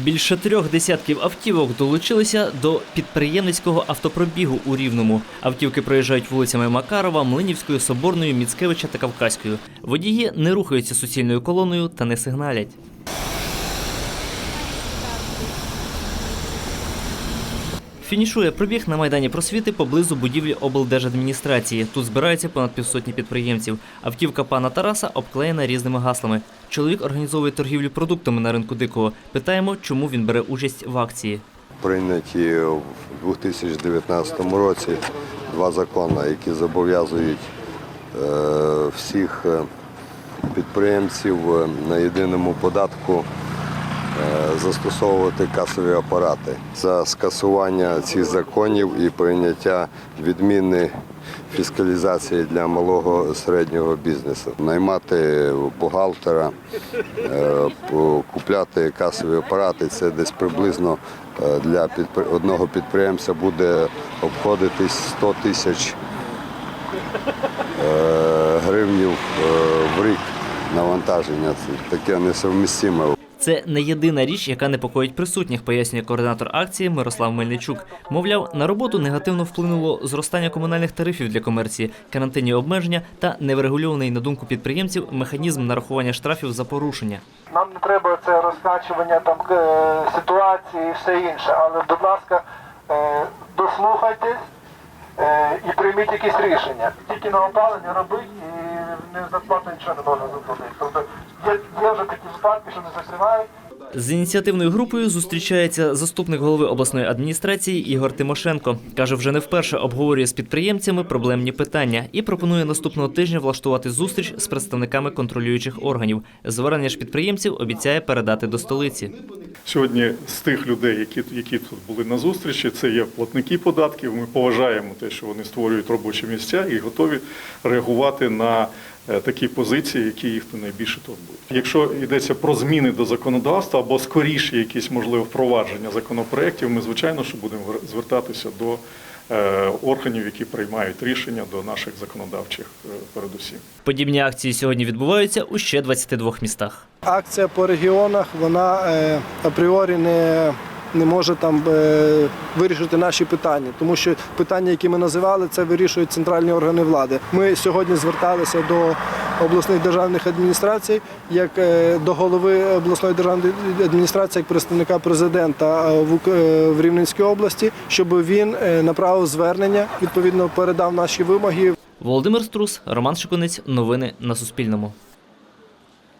Більше трьох десятків автівок долучилися до підприємницького автопробігу у Рівному. Автівки проїжджають вулицями Макарова, Млинівською, Соборною, Міцкевича та Кавказькою. Водії не рухаються суцільною колоною та не сигналять. Фінішує пробіг на майдані просвіти поблизу будівлі облдержадміністрації. Тут збираються понад півсотні підприємців. Автівка пана Тараса обклеєна різними гаслами. Чоловік організовує торгівлю продуктами на ринку дикого. Питаємо, чому він бере участь в акції. прийняті в 2019 році два закони, які зобов'язують е, всіх е, підприємців е, на єдиному податку застосовувати касові апарати. За скасування цих законів і прийняття відміни фіскалізації для малого середнього бізнесу, наймати бухгалтера, е, купляти касові апарати. Це десь приблизно е, для одного підприємця буде обходитись 100 тисяч е, гривнів е, в рік навантаження. Це таке несовмістиме. Це не єдина річ, яка непокоїть присутніх, пояснює координатор акції Мирослав Мельничук. Мовляв, на роботу негативно вплинуло зростання комунальних тарифів для комерції, карантинні обмеження та неврегульований, на думку підприємців, механізм нарахування штрафів за порушення. Нам не треба це розкачування там е, ситуації і все інше. Але, будь ласка, е, дослухайтесь е, і прийміть якісь рішення. Тільки на опалення робить не зарплату нічого не можна заплатити. Тобто є, є вже такі випадки, що не закривають. З ініціативною групою зустрічається заступник голови обласної адміністрації Ігор Тимошенко. Каже, вже не вперше обговорює з підприємцями проблемні питання і пропонує наступного тижня влаштувати зустріч з представниками контролюючих органів. Звернення ж підприємців обіцяє передати до столиці. Сьогодні з тих людей, які, які тут були на зустрічі, це є платники податків. Ми поважаємо те, що вони створюють робочі місця і готові реагувати на такі позиції, які їх найбільше турбують. Якщо йдеться про зміни до законодавства або скоріше якісь можливо впровадження законопроєктів, ми звичайно що будемо звертатися до е, органів, які приймають рішення до наших законодавчих е, передусім. Подібні акції сьогодні відбуваються у ще 22 містах. Акція по регіонах вона е, апріорі не, не може там е, вирішити наші питання, тому що питання, які ми називали, це вирішують центральні органи влади. Ми сьогодні зверталися до обласних державних адміністрацій, як е, до голови обласної державної адміністрації, як представника президента е, в, Рівненській області, щоб він направив звернення, відповідно передав наші вимоги Володимир Струс, Роман Шикунець. Новини на Суспільному.